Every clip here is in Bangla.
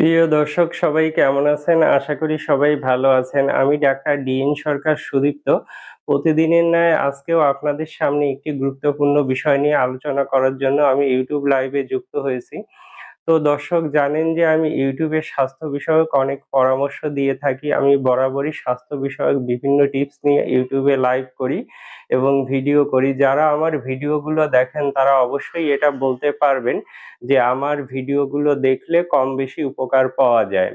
প্রিয় দর্শক, সবাই কেমন আছেন? আশা করি সবাই ভালো আছেন। আমি ডাক্তার ডিএন সরকার সুদীপ্ত। প্রতিদিনের ন্যায় আজকেও আপনাদের সামনে একটি গুরুত্বপূর্ণ বিষয় নিয়ে আলোচনা করার জন্য আমি ইউটিউব লাইভে যুক্ত হয়েছি। তো দর্শক জানেন যে আমি ইউটিউবে স্বাস্থ্য বিষয়ক অনেক পরামর্শ দিয়ে থাকি। আমি বরাবরই স্বাস্থ্য বিষয়ক বিভিন্ন টিপস নিয়ে ইউটিউবে লাইভ করি এবং ভিডিও করি। যারা আমার ভিডিওগুলো দেখেন তারা অবশ্যই এটা বলতে পারবেন যে আমার ভিডিওগুলো দেখলে কম বেশি উপকার পাওয়া যায়।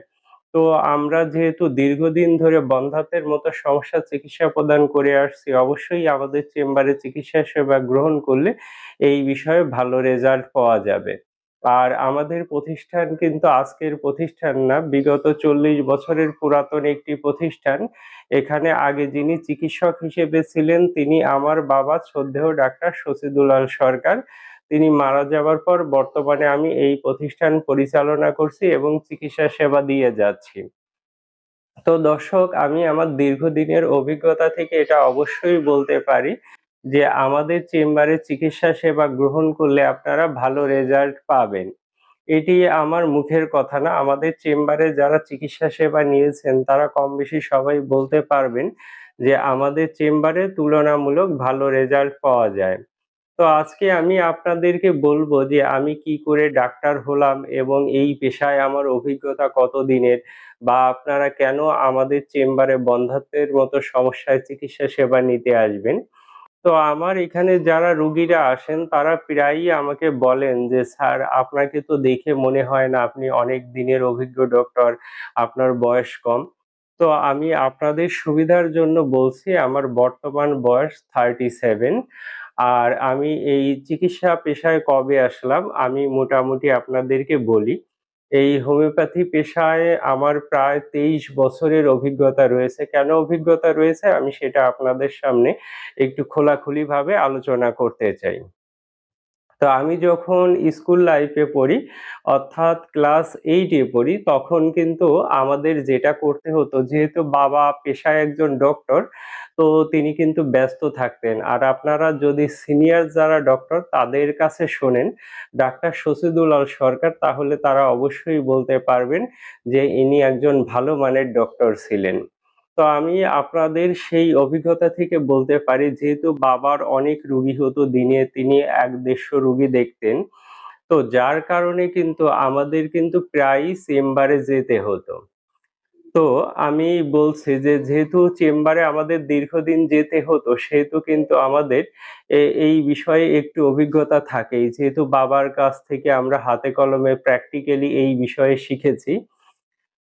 তো আমরা যেহেতু দীর্ঘদিন ধরে বন্ধ্যাত্বের মতো সমস্যা চিকিৎসা প্রদান করে আসছি, অবশ্যই আমাদের চেম্বারে চিকিৎসা সেবা গ্রহণ করলে এই বিষয়ে ভালো রেজাল্ট পাওয়া যাবে। আর আমাদের প্রতিষ্ঠান কিন্তু আজকের প্রতিষ্ঠান না, বিগত ৪০ বছরের পুরাতন একটি প্রতিষ্ঠান। এখানে আগে যিনি চিকিৎসক হিসেবে ছিলেন তিনি আমার বাবা শ্রদ্ধেয় ডাক্তার শশীদুলাল সরকার। তিনি মারা যাওয়ার পর বর্তমানে আমি এই প্রতিষ্ঠান পরিচালনা করছি এবং চিকিৎসা সেবা দিয়ে যাচ্ছি। তো দর্শক আমি আমার দীর্ঘদিনের অভিজ্ঞতা থেকে এটা অবশ্যই বলতে পারি যে আমাদের চেম্বারে চিকিৎসা সেবা গ্রহণ করলে আপনারা ভালো রেজাল্ট পাবেন। এটি আমার মুখের কথা না, আমাদের চেম্বারে যারা চিকিৎসা সেবা নিয়েছেন তারা কম বেশি সবাই বলতে পারবেন যে আমাদের চেম্বারে তুলনামূলক ভালো রেজাল্ট পাওয়া যায়। তো আজকে আমি আপনাদেরকে বলব যে আমি কি করে ডাক্তার হলাম এবং এই পেশায় আমার অভিজ্ঞতা কতদিনের বা আপনারা কেন আমাদের চেম্বারে বন্ধাত্বের মতো সমস্যায় চিকিৎসা সেবা নিতে আসবেন। তো আমার এখানে যারা রুগীরা আসেন তারা প্রায়ই আমাকে বলেন যে, "স্যার আপনাকে তো দেখে মনে হয় না আপনি অনেক দিনের অভিজ্ঞ ডক্টর, আপনার বয়স কম।" তো আমি আপনাদের সুবিধার জন্য বলছি আমার বর্তমান বয়স 37 আর আমি এই চিকিৎসা পেশায় কবে আসলাম আমি মোটামুটি আপনাদেরকে বলি। এই হোমিওপ্যাথি পেশায় আমার প্রায় ২৩ বছরের অভিজ্ঞতা রয়েছে। কেন অভিজ্ঞতা রয়েছে আমি সেটা আপনাদের সামনে একটু খোলাখুলিভাবে আলোচনা করতে চাই। তো আমি যখন স্কুল লাইফে পড়ি অর্থাৎ ক্লাস এইটে পড়ি তখন কিন্তু আমাদের যেটা করতে হতো যেহেতু বাবা পেশায় একজন ডক্টর, তো তিনি কিন্তু ব্যস্ত থাকতেন। আর আপনারা যদি সিনিয়র যারা ডক্টর তাদের কাছে শোনেন ডাক্তার শশীদুলাল সরকার তাহলে তারা অবশ্যই বলতে পারবেন যে ইনি একজন ভালো মানের ডক্টর ছিলেন। তো আমি আপনাদের সেই অভিজ্ঞতা থেকে বলতে পারি, যেহেতু বাবার অনেক রুগী হতো দিনে, তিনি ১-১৫০ রুগী দেখতেন। তো যার কারণে কিন্তু আমাদের কিন্তু প্রায়ই চেম্বারে যেতে হতো। তো আমি বলছি যে, যেহেতু চেম্বারে আমাদের দীর্ঘদিন যেতে হতো, সেহেতু কিন্তু আমাদের এই বিষয়ে একটু অভিজ্ঞতা থাকেই। যেহেতু বাবার কাছ থেকে আমরা হাতে কলমে প্র্যাকটিক্যালি এই বিষয়ে শিখেছি।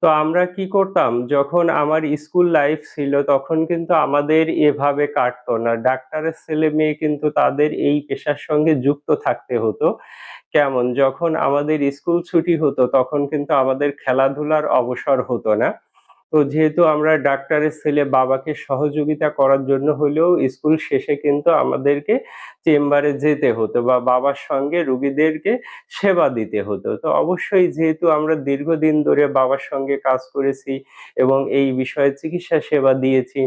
তো আমরা কি করতাম যখন আমার স্কুল লাইফ ছিল, তখন কিন্তু আমাদের এভাবে কাটতো না। ডাক্তারের ছেলে-মেয়ে কিন্তু তাদের এই পেশার সঙ্গে যুক্ত থাকতে হতো। কেমন? যখন আমাদের স্কুল ছুটি হতো, তখন কিন্তু আমাদের খেলাধুলার অবসর হতো না। তো যেহেতু আমরা ডাক্তারের ছেলে বাবাকে সহযোগিতা করার জন্য হলেও স্কুল শেষে কিন্তু আমাদেরকে চেম্বারে যেতে হতো বা বাবার সঙ্গে রুগীদেরকে সেবা দিতে হতো। তো অবশ্যই যেহেতু আমরা দীর্ঘদিন ধরে বাবার সঙ্গে কাজ করেছি এবং এই বিষয়ে চিকিৎসা সেবা দিয়েছি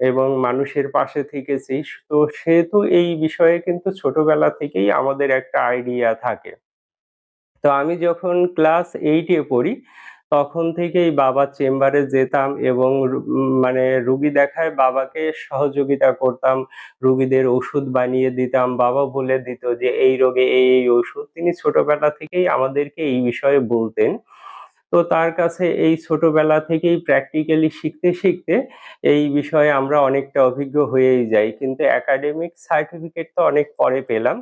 এবং মানুষের পাশে থেকেছি, তো সেহেতু এই বিষয়ে কিন্তু ছোটবেলা থেকেই আমাদের একটা আইডিয়া থাকে। তো আমি যখন ক্লাস এইটে পড়ি তখন থেকেই বাবার চেম্বারে যেতাম এবং মানে রুগী দেখায় বাবাকে সহযোগিতা করতাম। রুগীদের ওষুধ বানিয়ে দিতাম। বাবা বলে দিত যে এই রোগে এই, এই ওষুধ। তিনি ছোটবেলা থেকেই আমাদেরকে এই বিষয়ে বলতেন। তো তার কাছে এই ছোটবেলা থেকেই প্র্যাকটিক্যালি শিখতে, শিখতে এই বিষয়ে আমরা অনেকটা অভিজ্ঞ হয়েই যাই। কিন্তু একাডেমিক সার্টিফিকেট তো অনেক পরে পেলাম।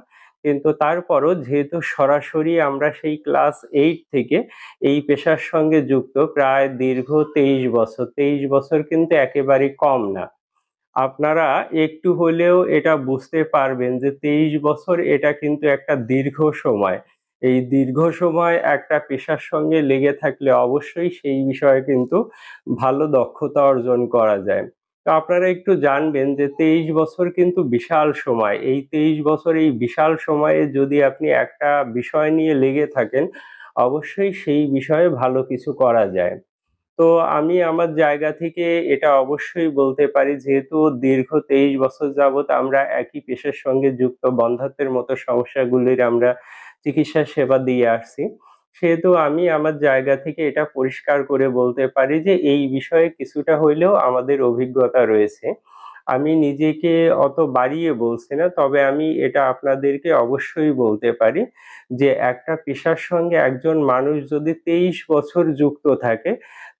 কিন্তু তারপরও যেহেতু সরাসরি আমরা সেই ক্লাস এইট থেকে এই পেশার সঙ্গে যুক্ত প্রায় দীর্ঘ ২৩ বছর। ২৩ বছর কিন্তু একেবারে কম না। আপনারা একটু হলেও এটা বুঝতে পারবেন যে ২৩ বছর এটা কিন্তু একটা দীর্ঘ সময়। এই দীর্ঘ সময় একটা পেশার সঙ্গে লেগে থাকলে অবশ্যই সেই বিষয়ে কিন্তু ভালো দক্ষতা অর্জন করা যায়। তো আপনারা একটু জানবেন যে ২৩ বছর কিন্তু বিশাল সময়। এই ২৩ বছর এই বিশাল সময়ে যদি আপনি একটা বিষয় নিয়ে লেগে থাকেন, অবশ্যই সেই বিষয়ে ভালো কিছু করা যায়। তো আমি আমার জায়গা থেকে এটা অবশ্যই বলতে পারি যেহেতু দীর্ঘ ২৩ বছর যাবৎ আমরা একই পেশার সঙ্গে যুক্ত বন্ধ্যাত্বের মতো সমস্যাগুলির আমরা চিকিৎসা সেবা দিয়ে আসছি। সেহেতু আমি আমার জায়গা থেকে এটা পরিষ্কার করে বলতে পারি যে এই বিষয়ে কিছুটা হইলেও আমাদের অভিজ্ঞতা রয়েছে। আমি নিজেকে অত বাড়িয়ে বলছি না, তবে আমি এটা আপনাদেরকে অবশ্যই বলতে পারি যে একটা পেশার সঙ্গে একজন মানুষ যদি ২৩ বছর যুক্ত থাকে,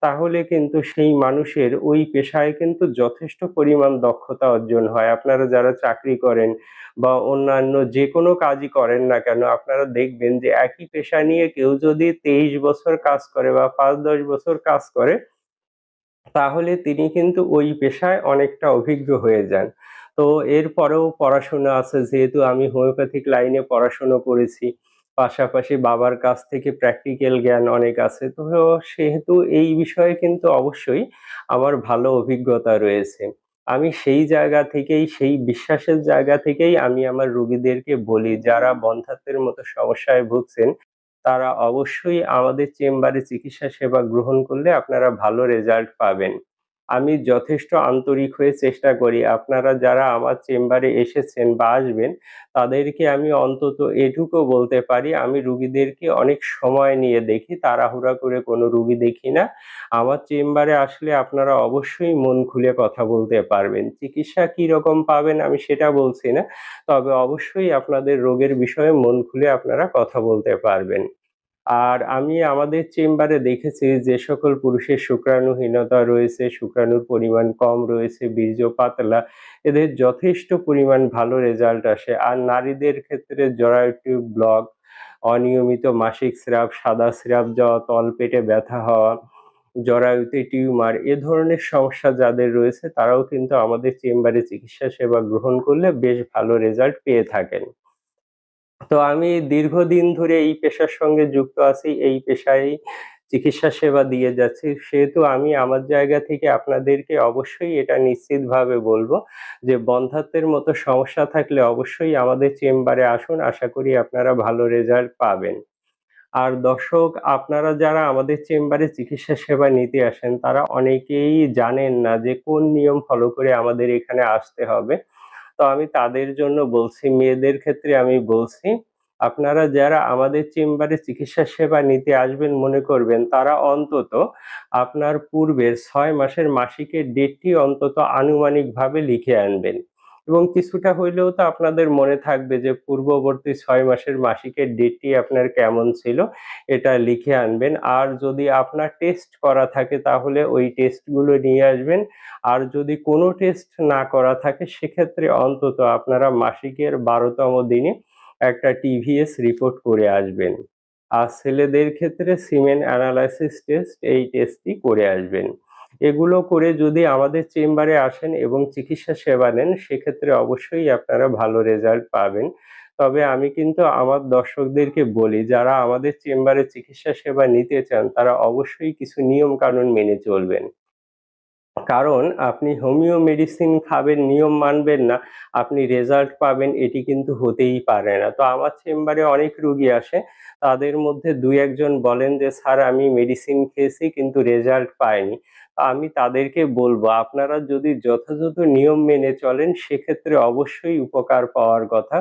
তাহলে কিন্তু সেই মানুষের ওই পেশায় কিন্তু যথেষ্ট পরিমাণ দক্ষতা অর্জন হয়। আপনারা যারা চাকরি করেন বা অন্যান্য যে কোনো কাজই করেন না কেন, আপনারা দেখবেন যে একই পেশা নিয়ে কেউ যদি ২৩ বছর কাজ করে বা ৫-১০ বছর কাজ করে তাহলে তিনি কিন্তু ওই পেশায় অনেকটা অভিজ্ঞ হয়ে যান। তো এরপরেও পড়াশোনা আছে, যেহেতু আমি হোমিওপ্যাথিক লাইনে পড়াশোনা করেছি। পাশাপাশি বাবার কাছ থেকে প্র্যাকটিক্যাল জ্ঞান অনেক আছে। তো সেহেতু এই বিষয়ে কিন্তু অবশ্যই আমার ভালো অভিজ্ঞতা রয়েছে। আমি সেই জায়গা থেকেই, সেই বিশ্বাসের জায়গা থেকেই আমি আমার রুগীদেরকে বলি, যারা বন্ধ্যাত্বের মতো সমস্যায় ভুগছেন তারা অবশ্যই আমাদের চেম্বারে চিকিৎসা সেবা গ্রহণ করলে আপনারা ভালো রেজাল্ট পাবেন। আমি যথেষ্ট আন্তরিক হয়ে চেষ্টা করি আপনারা যারা আমার চেম্বারে এসেছেন বা আসবেন, তাদেরকে আমি অন্তত এটুকু বলতে পারি, আমি রুগীদেরকে অনেক সময় নিয়ে দেখি, তাড়াহুড়া করে কোনো রুগী দেখি না। আমার চেম্বারে আসলে আপনারা অবশ্যই মন খুলে কথা বলতে পারবেন। চিকিৎসা কীরকম পাবেন আমি সেটা বলছি না। তবে অবশ্যই আপনাদের রোগের বিষয়ে মন খুলে আপনারা কথা বলতে পারবেন। আর আমি আমাদের চেম্বারে দেখেছি যে সকল পুরুষের শুক্রাণুহীনতা রয়েছে, শুক্রাণুর পরিমাণ কম রয়েছে, বীর্য পাতলা, এদের যথেষ্ট পরিমাণ ভালো রেজাল্ট আসে। আর নারীদের ক্ষেত্রে জরায়ু ব্লক, অনিয়মিত মাসিক স্রাব, সাদা স্রাব যাওয়া, তলপেটে ব্যথা হওয়া, জরায়ুতে টিউমার এ ধরনের সমস্যা যাদের রয়েছে তারাও কিন্তু আমাদের চেম্বারে চিকিৎসা সেবা গ্রহণ করলে বেশ ভালো রেজাল্ট পেয়ে থাকেন। তো আমি দীর্ঘদিন ধরে এই পেশার সঙ্গে যুক্ত আছি। এই পেশায় চিকিৎসা সেবা দিয়ে যাচ্ছি। সেহেতু আমি আমার জায়গা থেকে আপনাদেরকে অবশ্যই এটা নিশ্চিতভাবে বলব যে বন্ধ্যাত্বের মতো সমস্যা থাকলে অবশ্যই আমাদের চেম্বারে আসুন। আশা করি আপনারা ভালো রেজাল্ট পাবেন। আর দর্শক, আপনারা যারা আমাদের চেম্বারে চিকিৎসা সেবা নিতে আসেন, তারা অনেকেই জানেন না যে কোন নিয়ম ফলো করে আমাদের এখানে আসতে হবে। তো আমি তাদের জন্য বলছি, মেয়েদের ক্ষেত্রে আমি বলছি, আপনারা যারা আমাদের চেম্বারে চিকিৎসা সেবা নিতে আসবেন মনে করবেন, তারা অন্তত আপনার পূর্বের ছয় মাসের মাসিকের ডেটটি অন্তত আনুমানিকভাবে লিখে আনবেন। এবং কিছুটা হইলেও তো আপনাদের মনে থাকবে যে পূর্ববর্তী ছয় মাসের মাসিকের ডেটটি আপনার কেমন ছিল, এটা লিখে আনবেন আর যদি আপনার টেস্ট করা থাকে তাহলে ওই টেস্টগুলো নিয়ে আসবেন আর যদি কোনো টেস্ট না করা থাকে সেক্ষেত্রে অন্তত আপনারা মাসিকের বারোতম দিনে একটা টিভিএস রিপোর্ট করে আসবেন। আর ছেলেদের ক্ষেত্রে সিমেন অ্যানালাইসিস টেস্ট এই টেস্টটি করে আসবেন। এগুলো করে যদি আমাদের চেম্বারে আসেন এবং চিকিৎসা সেবা নেন, সেক্ষেত্রে অবশ্যই আপনারা ভালো রেজাল্ট পাবেন। তবে আমি কিন্তু আমার দর্শকদেরকে বলি, যারা আমাদের চেম্বারে চিকিৎসা সেবা নিতে চান, তারা অবশ্যই কিছু নিয়ম কানুন মেনে চলবেন। কারণ আপনি হোমিও মেডিসিন খাবেন, নিয়ম মানবেন না, আপনি রেজাল্ট পাবেন এটি কিন্তু হতেই পারে না। তো আমার চেম্বারে অনেক রুগী আসে, তাদের মধ্যে ২-১ বলেন যে, "স্যার আমি মেডিসিন খেয়েছি কিন্তু রেজাল্ট পাইনি।" আমি তাদেরকে বলব আপনারা যদি যথাযথ নিয়ম মেনে চলেন সেক্ষেত্রে অবশ্যই উপকার পাওয়ার কথা।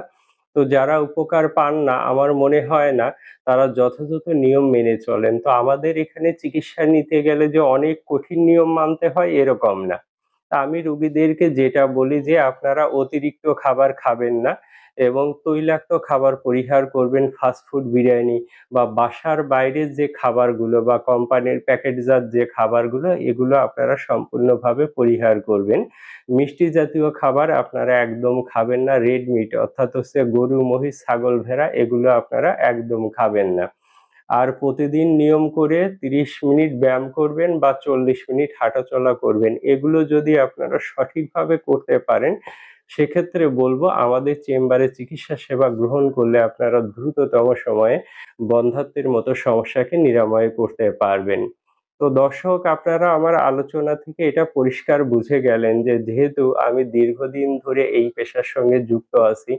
তো যারা উপকার পান না, আমার মনে হয় না তারা যথাযথ নিয়ম মেনে চলেন। তো আমাদের এখানে চিকিৎসা নিতে গেলে যে অনেক কঠিন নিয়ম মানতে হয়, এরকম না। আমি রুগীদেরকে যেটা বলি যে, আপনারা অতিরিক্ত খাবার খাবেন না এবং তৈলাক্ত খাবার পরিহার করবেন ফাস্ট ফুড বিরিয়ানি বা বাসার বাইরের যে খাবারগুলো বা কোম্পানির প্যাকেটজাত যে খাবারগুলো এগুলো আপনারা সম্পূর্ণভাবে পরিহার করবেন। মিষ্টি জাতীয় খাবার আপনারা একদম খাবেন না রেড মিট অর্থাৎ হচ্ছে গরু, মহিষ, ছাগল, ভেড়া এগুলো আপনারা একদম খাবেন না। আর প্রতিদিন নিয়ম করে ৩০ মিনিট ব্যায়াম করবেন বা ৪০ মিনিট হাঁটাচলা করবেন। এগুলো যদি আপনারা সঠিকভাবে করতে পারেন সেক্ষেত্রে বলব আমাদের চেম্বারে চিকিৎসা সেবা গ্রহণ করলে আপনারা দ্রুততম সময়ে বন্ধাত্বের মতো সমস্যাকে নিরাময় করতে পারবেন। তো দর্শক, আপনারা আমার আলোচনা থেকে এটা পরিষ্কার বুঝে গেলেন যে যেহেতু আমি দীর্ঘদিন ধরে এই পেশার সঙ্গে যুক্ত আছি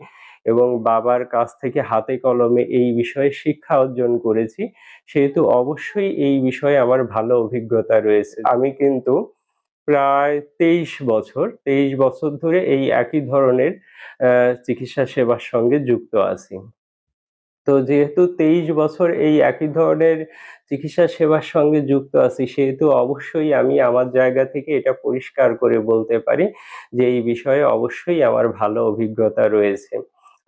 এবং বাবার কাছ থেকে হাতে কলমে এই বিষয়ে শিক্ষা অর্জন করেছি, সেহেতু অবশ্যই এই বিষয়ে আমার ভালো অভিজ্ঞতা রয়েছে। আমি কিন্তু প্রায় ২৩ বছর ২৩ বছর ধরে এই একই ধরনের চিকিৎসা সেবার সঙ্গে যুক্ত আছি। তো যেহেতু ২৩ বছর এই একই ধরনের চিকিৎসা সেবার সঙ্গে যুক্ত আছি, সেহেতু অবশ্যই আমি আমার জায়গা থেকে এটা পরিষ্কার করে বলতে পারি যে এই বিষয়ে অবশ্যই আমার ভালো অভিজ্ঞতা রয়েছে।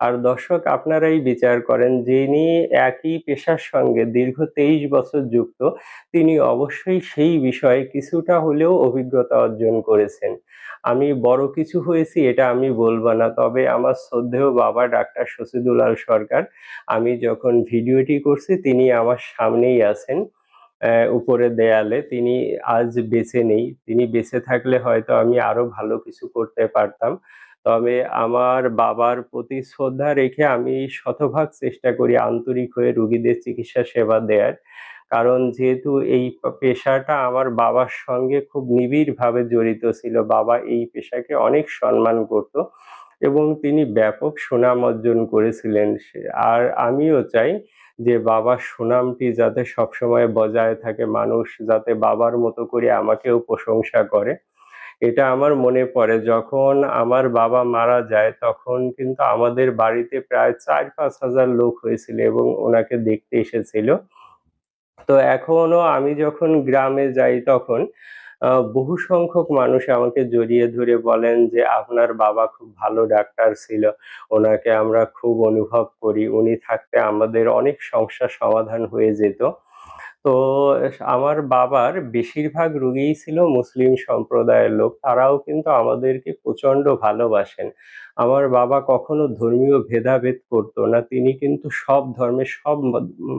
আর দর্শক আপনারাই বিচার করেন যিনি একই পেশার সঙ্গে দীর্ঘ ২৩ বছর যুক্ত, তিনি অবশ্যই সেই বিষয়ে কিছুটা হলেও অভিজ্ঞতা অর্জন করেছেন। আমি বড় কিছু হয়েছি এটা আমি বলব না। তবে আমার শ্রদ্ধেয় বাবা ডাক্তার শহীদুলাল সরকার, আমি যখন ভিডিওটি করছি তিনি আমার সামনেই আছেন। অ্যা উপরের দেয়ালে তিনি আজ বেঁচে নেই। তিনি বেঁচে থাকলে হয়তো আমি আরও ভালো কিছু করতে পারতাম। তবে আমার বাবার প্রতি শ্রদ্ধা রেখে আমি শতভাগ চেষ্টা করি আন্তরিক হয়ে রুগীদের চিকিৎসা সেবা দেয়ার। কারণ যেহেতু এই পেশাটা আমার বাবার সঙ্গে খুব নিবিড়ভাবে জড়িত ছিল। বাবা এই পেশাকে অনেক সম্মান করত এবং তিনি ব্যাপক সুনাম অর্জন করেছিলেন আর আমিও চাই যে বাবার সুনামটি যাতে সবসময় বজায় থাকে, মানুষ যাতে বাবার মতো করে আমাকেও প্রশংসা করে। এটা আমার মনে পড়ে যখন আমার বাবা মারা যায় তখন কিন্তু আমাদের বাড়িতে প্রায় ৪-৫ হাজার লোক হয়েছিল এবং ওনাকে দেখতে এসেছিল। তো এখনও আমি যখন গ্রামে যাই তখন বহু সংখ্যক মানুষ আমাকে জড়িয়ে ধরে বলেন যে, "আপনার বাবা খুব ভালো ডাক্তার ছিল। ওনাকে আমরা খুব অনুভব করি। উনি থাকতে আমাদের অনেক সমস্যার সমাধান হয়ে যেত।" তো আমার বাবার বেশিরভাগ রুগীই ছিল মুসলিম সম্প্রদায়ের লোক। তারাও কিন্তু আমাদেরকে প্রচণ্ড ভালোবাসেন। আমার বাবা কখনো ধর্মীয় ভেদাভেদ করত না। তিনি কিন্তু সব ধর্মের সব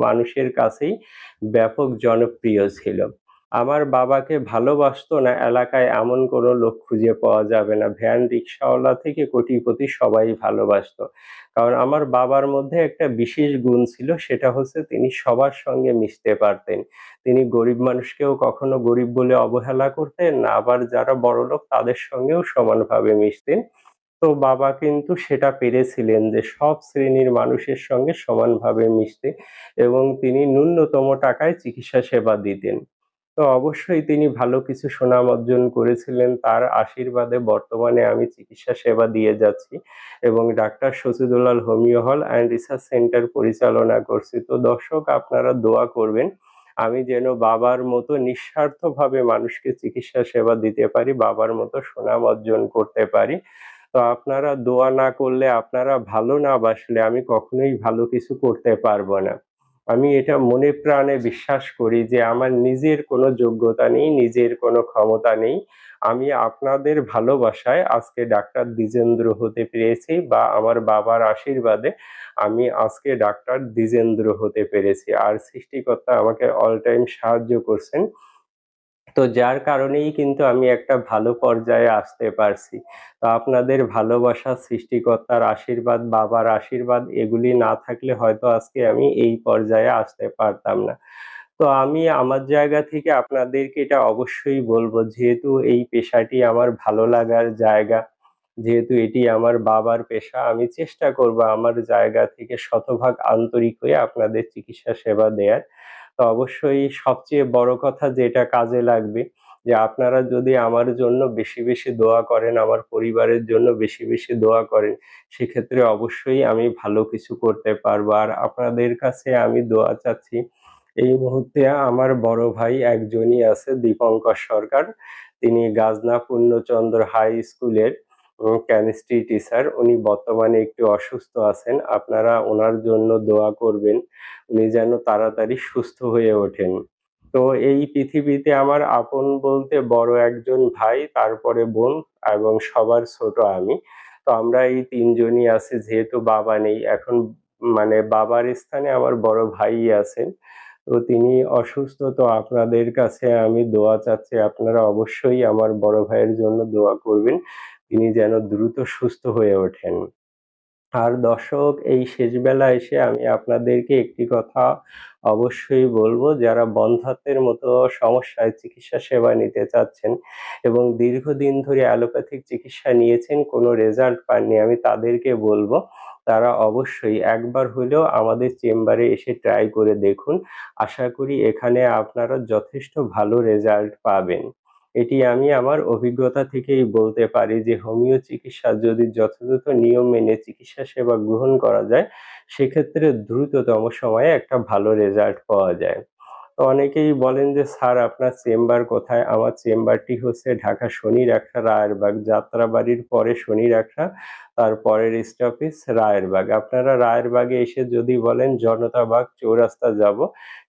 মানুষের কাছেই ব্যাপক জনপ্রিয় ছিল। আমার বাবাকে ভালোবাসত না এলাকায় এমন কোনো লোক খুঁজে পাওয়া যাবে না। ভ্যান রিক্সাওয়ালা থেকে কোটিপতি সবাই ভালোবাসত। কারণ আমার বাবার মধ্যে একটা বিশেষ গুণ ছিল সেটা হচ্ছে তিনি সবার সঙ্গে মিশতে পারতেন। তিনি গরিব মানুষকেও কখনো গরিব বলে অবহেলা করতেন না, আবার যারা বড়লোক তাদের সঙ্গেও সমানভাবে মিশতেন। তো বাবা কিন্তু সেটা পেরেছিলেন যে সব শ্রেণির মানুষের সঙ্গে সমানভাবে মিশতে এবং তিনি ন্যূনতম টাকায় চিকিৎসা সেবা দিতেন। তো অবশ্যই তিনি ভালো কিছু সুনাম অর্জন করেছিলেন। তার আশীর্বাদে বর্তমানে আমি চিকিৎসা সেবা দিয়ে যাচ্ছি এবং doctor Shahidulal homeo hall and research centre পরিচালনা করছি। তো দর্শক আপনারা দোয়া করবেন আমি যেন বাবার মতো নিঃস্বার্থভাবে মানুষকে চিকিৎসা সেবা দিতে পারি, বাবার মতো সুনাম অর্জন করতে পারি। তো আপনারা দোয়া না করলে, আপনারা ভালো না বাসলে আমি কখনোই ভালো কিছু করতে পারব না। আমি এটা মনে প্রাণে বিশ্বাস করি যে আমার নিজের কোনো যোগ্যতা নেই, নিজের কোনো ক্ষমতা নেই। আমি আপনাদের ভালোবাসায় আজকে ডাক্তার দ্বিজেন্দ্র হতে পেরেছি বা আমার বাবার আশীর্বাদে আমি আজকে ডাক্তার দ্বিজেন্দ্র হতে পেরেছি। আর সৃষ্টিকর্তা আমাকে অল টাইম সাহায্য করছেন। তো যার কারণেই কিন্তু আমি একটা ভালো পর্যায়ে আসতে পারছি। তো আপনাদের ভালোবাসা, সৃষ্টিকর্তার আশীর্বাদ, বাবার আশীর্বাদ এগুলি না থাকলে হয়তো আজকে আমি এই পর্যায়ে আসতে পারতাম না। তো আমি আমার জায়গা থেকে আপনাদেরকে এটা অবশ্যই বলব যেহেতু এই পেশাটি আমার ভালো লাগার জায়গা, যেহেতু এটি আমার বাবার পেশা, আমি চেষ্টা করব আমার জায়গা থেকে শতভাগ আন্তরিক হয়ে আপনাদের চিকিৎসা সেবা দেয়ার। তো অবশ্যই সবচেয়ে বড় কথা যেটা কাজে লাগবে যে আপনারা যদি আমার জন্য বেশি, বেশি দোয়া করেন, আমার পরিবারের জন্য বেশি, বেশি দোয়া করেন, সেক্ষেত্রে অবশ্যই আমি ভালো কিছু করতে পারব। আর আপনাদের কাছে আমি দোয়া চাচ্ছি এই মুহূর্তে আমার বড় ভাই একজনই আছে দীপঙ্কর সরকার। তিনি গাজনা পূর্ণচন্দ্র হাই স্কুলের কেমিস্ট্রি টিচার। উনি বর্তমানে একটু অসুস্থ আছেন। আপনারা ওনার জন্য দোয়া করবেন। উনি যেন তাড়াতাড়ি সুস্থ হয়ে ওঠেন। তো এই পৃথিবীতে আমার আপন বলতে বড় একজন ভাই, তারপরে বোন এবং সবার ছোট আমি। তো আমরা এই ৩ জনই আছি যেহেতু বাবা নেই। এখন মানে বাবার স্থানে আমার বড় ভাই আছেন। তো তিনি অসুস্থ তো আপনাদের কাছে আমি দোয়া চাচ্ছি আপনারা অবশ্যই আমার বড় ভাইয়ের জন্য দোয়া করবেন। তিনি যেন দ্রুত সুস্থ হয়ে ওঠেন। আর দর্শক, এই শেষ বেলায় এসে আমি আপনাদেরকে একটি কথা অবশ্যই বলব, যারা বন্ধ্যাত্বের মতো সমস্যায় চিকিৎসা সেবা নিতে চাচ্ছেন এবং দীর্ঘদিন ধরে অ্যালোপ্যাথিক চিকিৎসা নিয়েছেন, কোনো রেজাল্ট পাননি, আমি তাদেরকে বলব, তারা অবশ্যই একবার হলেও আমাদের চেম্বারে এসে ট্রাই করে দেখুন। আশা করি এখানে আপনারা যথেষ্ট ভালো রেজাল্ট পাবেন। এটি আমি আমার অভিজ্ঞতা থেকেই বলতে পারি যে হোমিও চিকিৎসা যদি যথাযথ নিয়ম মেনে চিকিৎসা সেবা গ্রহণ করা যায়, সেক্ষেত্রে দ্রুততম সময়ে একটা ভালো রেজাল্ট পাওয়া যায়। তো অনেকেই বলেন যে, স্যার, আপনার চেম্বার কোথায়? আমার চেম্বারটি হচ্ছে ঢাকা শনি রাখা রায়েরবাগ। যাত্রাবাড়ির পরে শনি রাখা তার পরের স্টপেজ রায়েরবাগ। আপনারা রায়েরবাগে এসে যদি বলেন, জনতাবাগ চৌরাস্তা যাব,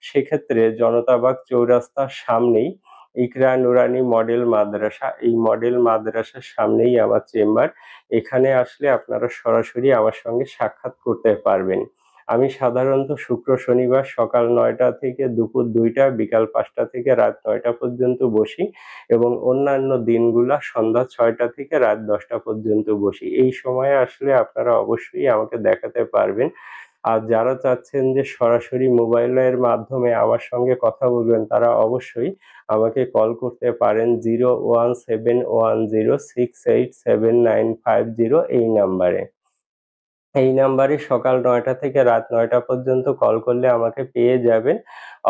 সেক্ষেত্রে জনতাবাগ চৌরাস্তার সামনেই ইকরা নুরানি মডেল মাদ্রাসা। এই মডেল মাদ্রাসার সামনেই আমার চেম্বার। এখানে আসলে আপনারা সরাসরি আমার সঙ্গে সাক্ষাৎ করতে পারবেন। আমি সাধারণত শুক্র শনিবার সকাল নয়টা থেকে দুপুর দুইটা, বিকাল পাঁচটা থেকে রাত নয়টা পর্যন্ত বসি এবং অন্যান্য দিনগুলা সন্ধ্যা ছয়টা থেকে রাত দশটা পর্যন্ত বসি। এই সময়ে আসলে আপনারা অবশ্যই আমাকে দেখাতে পারবেন। আর যারা চাচ্ছেন যে সরাসরি মোবাইলের মাধ্যমে আমার সঙ্গে কথা বলবেন, তারা অবশ্যই আমাকে কল করতে পারেন zero one seven one zero six eight seven nine five zero এই নাম্বারে এই নাম্বারে সকাল নয়টা থেকে রাত নয়টা পর্যন্ত কল করলে আমাকে পেয়ে যাবেন।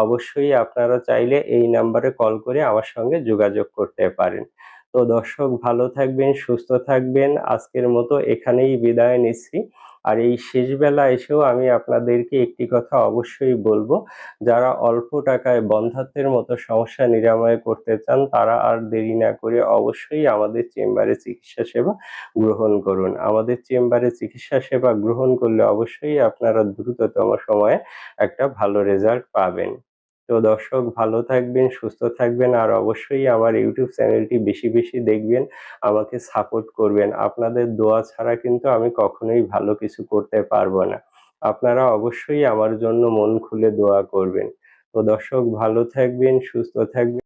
অবশ্যই আপনারা চাইলে এই নাম্বারে কল করে আমার সঙ্গে যোগাযোগ করতে পারেন। তো দর্শক ভালো থাকবেন, সুস্থ থাকবেন। আজকের মতো এখানেই বিদায় নিচ্ছি। আর এই শেষ বেলা এসেও আমি আপনাদেরকে একটি কথা অবশ্যই বলব, যারা অল্প টাকায় বন্ধাত্বের মতো সমস্যা নিরাময় করতে চান, তারা আর দেরি না করে অবশ্যই আমাদের চেম্বারে চিকিৎসা সেবা গ্রহণ করুন। আমাদের চেম্বারে চিকিৎসা সেবা গ্রহণ করলে অবশ্যই আপনারা দ্রুততম সময়ে একটা ভালো রেজাল্ট পাবেন। তো দর্শক, ভালো থাকবেন, সুস্থ থাকবেন আর অবশ্যই আমার ইউটিউব চ্যানেলটি বেশি বেশি দেখবেন, আমাকে সাপোর্ট করবেন। আপনাদের দোয়া ছাড়া কিন্তু আমি কখনোই ভালো কিছু করতে পারব না। আপনারা অবশ্যই আমার জন্য মন খুলে দোয়া করবেন। তো দর্শক, ভালো থাকবেন, সুস্থ থাকবেন।